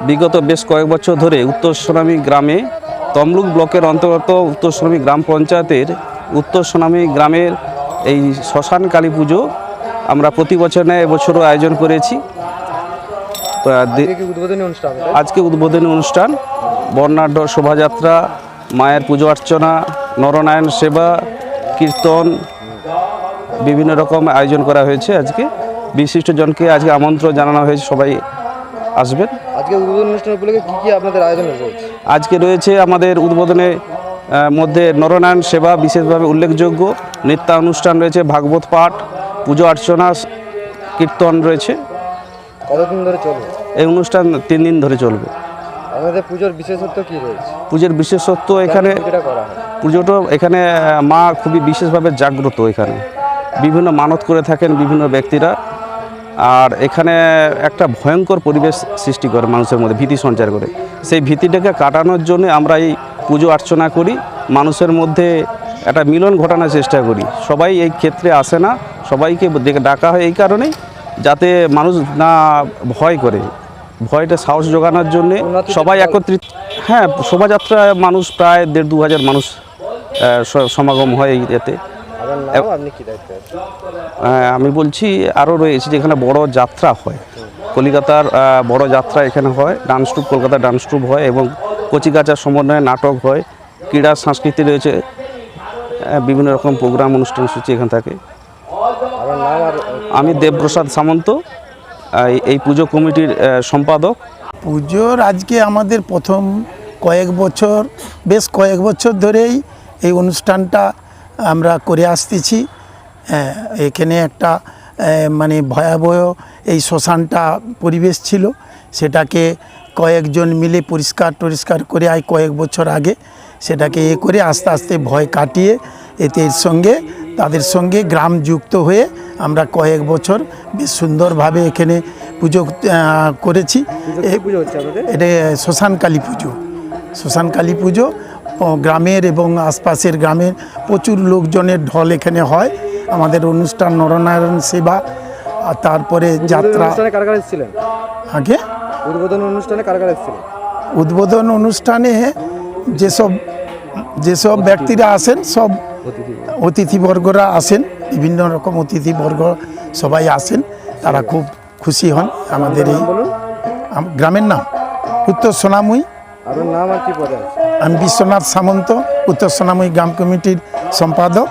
বিগত বেশ কয়েক বছর ধরে উত্তর সোনামী গ্রামে তমলুক ব্লকের অন্তর্গত উত্তর সোনামী গ্রাম পঞ্চায়েতের উত্তর সোনামী গ্রামের এই শ্মশান কালী পুজো আমরা প্রতি বছর নেয় এবছরও আয়োজন করেছি। তো, আজকে উদ্বোধনী অনুষ্ঠান আজকে উদ্বোধনী অনুষ্ঠান বর্ণাঢ্য শোভাযাত্রা মায়ের পুজো অর্চনা নরনারায়ণ সেবা কীর্তন বিভিন্ন রকম আয়োজন করা হয়েছে আজকে। বিশিষ্টজনকে আজকে আমন্ত্রণ জানানো হয়েছে সবাই আসবেন? আজকে উদ্বোধন অনুষ্ঠান উপলক্ষে কি কি আপনাদের আয়োজন রয়েছে? আজকে রয়েছে আমাদের উদ্বোধনে মধ্যে নরনারায়ণ সেবা বিশেষভাবে উল্লেখযোগ্য। নৃত্য অনুষ্ঠান রয়েছে ভাগবত পাঠ পুজো অর্চনা কীর্তন রয়েছে। কতদিন ধরে চলবে? এই অনুষ্ঠান তিন দিন ধরে চলবে। আমাদের পুজোর বিশেষত্ব কি রয়েছে? পুজোর বিশেষত্ব এখানে পুজোটা এখানে মা খুবই বিশেষভাবে জাগ্রত এখানে। বিভিন্ন মানত করে থাকেন বিভিন্ন ব্যক্তিরা। আর এখানে একটা ভয়ঙ্কর পরিবেশ সৃষ্টি করে মানুষের মধ্যে ভীতি সঞ্চার করে। সেই ভীতিটাকে কাটানোর জন্য আমরা এই পুজো অর্চনা করি মানুষের মধ্যে একটা মিলন ঘটানোর চেষ্টা করি। সবাই এই ক্ষেত্রে আসে না সবাইকে ডেকে ডাকা হয় এই কারণেই যাতে মানুষ না ভয় করে। ভয়টা সাহস জোগানোর জন্য সবাই একত্রিত হ্যাঁ শোভাযাত্রায় মানুষ প্রায় দেড় দু হাজার মানুষ সমাগম হয় এই এতে। আহ, আমি বলছি আরও রয়েছে যেখানে বড় যাত্রা হয়। কলিকাতার বড় যাত্রা এখানে হয় ডান্স ট্রুপ কলকাতার ডান্স ট্রুপ হয় এবং কচিকাচার সমন্বয়ে নাটক হয় ক্রীড়া সংস্কৃতি রয়েছে বিভিন্ন রকম প্রোগ্রাম অনুষ্ঠান সূচি এখানে থাকে। আর আমি দেবপ্রসাদ সামন্ত এই- এই পুজো কমিটির সম্পাদক। পুজোর আজকে আমাদের প্রথম কয়েক বছর বেশ কয়েক বছর ধরেই এই অনুষ্ঠানটা আমরা করে আসতেছি। হ্যাঁ, এখানে একটা মানে ভয়াবহ এই শ্মশানটা পরিবেশ ছিল। সেটাকে কয়েকজন মিলে পরিষ্কার টরিষ্কার করে আয় কয়েক বছর আগে সেটাকে এ করে আস্তে আস্তে ভয় কাটিয়ে এতে সঙ্গে তাদের সঙ্গে গ্রাম যুক্ত হয়ে আমরা কয়েক বছর বেশ সুন্দরভাবে এখানে পুজো করেছি। এটা শ্মশান কালী পুজো। শ্মশান কালী পুজো গ্রামের এবং আশপাশের গ্রামের প্রচুর লোকজনের ঢল এখানে হয়। আমাদের অনুষ্ঠান নরনারায়ণ সেবা আর তারপরে যাত্রা এসেছিলেন? আগে? উদ্বোধন অনুষ্ঠানে উদ্বোধন অনুষ্ঠানে যেসব যেসব ব্যক্তিরা আসেন সব অতিথিবর্গরা আসেন। বিভিন্ন রকম অতিথিবর্গ সবাই আসেন। তারা খুব খুশি হন। আমাদের এই গ্রামের নাম উত্তর সোনামুই। নাম কি আমি বিশ্বনাথ সামন্ত উত্তর সোনামী গ্রাম কমিটির সম্পাদক।